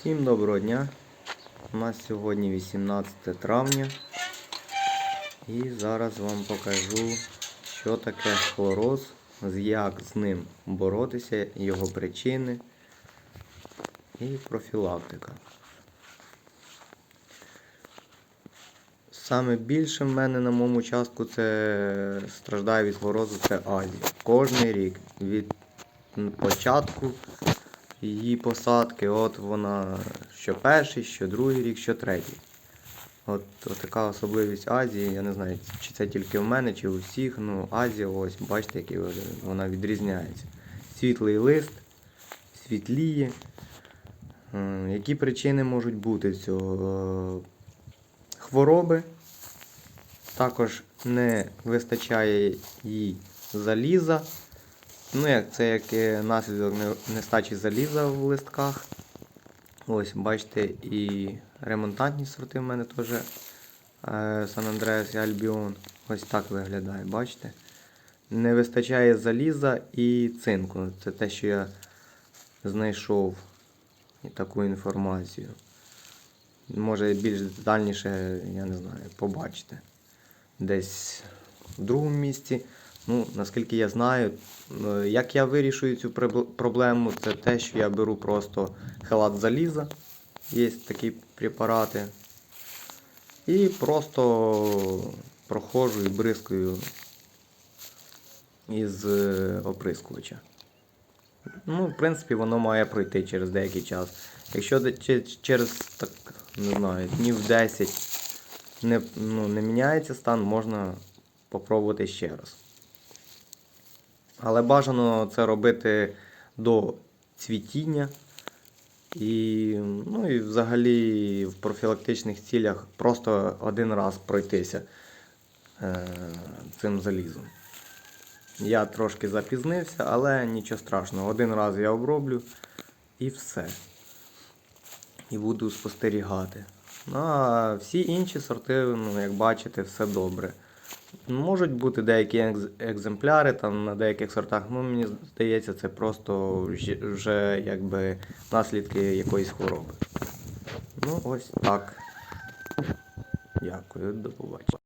Всім доброго дня. У нас сьогодні 18 травня. І зараз вам покажу, що таке хлороз, як з ним боротися, його причини і профілактика. Саме більше в мене на моєму участку це страждає від хлорозу це Азія. Кожний рік від початку її посадки, от вона що перший, що другий рік, що третій. От, от така особливість Азії. Я не знаю, чи це тільки в мене, чи у всіх. Ну, Азія, ось, бачите, який вона відрізняється. Світлий лист, світліє. Які причини можуть бути цього? Е, Хвороби. Також не вистачає їй заліза. Ну, як це як е, наслідок нестачі заліза в листках. Ось, бачите, і ремонтантні сорти в мене теж Сан Андреас і Альбіон. Ось так виглядає, бачите? Не вистачає заліза і цинку. Це те, що я знайшов і таку інформацію. Може більш детальніше, я не знаю, побачите. Десь в другому місці. Ну, наскільки я знаю, е, як я вирішую цю проблему, це те, що я беру просто халат заліза. Є такі препарати. І просто проходжу і бризкаю із е, оприскувача. Ну, в принципі, воно має пройти через деякий час. Якщо через так, не знаю, днів 10 не, ну, не міняється стан, можна попробувати ще раз. Але бажано це робити до цвітіння. І, ну, і взагалі в профілактичних цілях просто один раз пройтися е, цим залізом. Я трошки запізнився, але нічого страшного. Один раз я оброблю і все. І буду спостерігати. Ну, а всі інші сорти, ну, як бачите, все добре. Можуть бути деякі екземпляри там на деяких сортах, ну мені здається, це просто вже- якби наслідки якоїсь хвороби. Ну, ось так. Дякую, до побачення.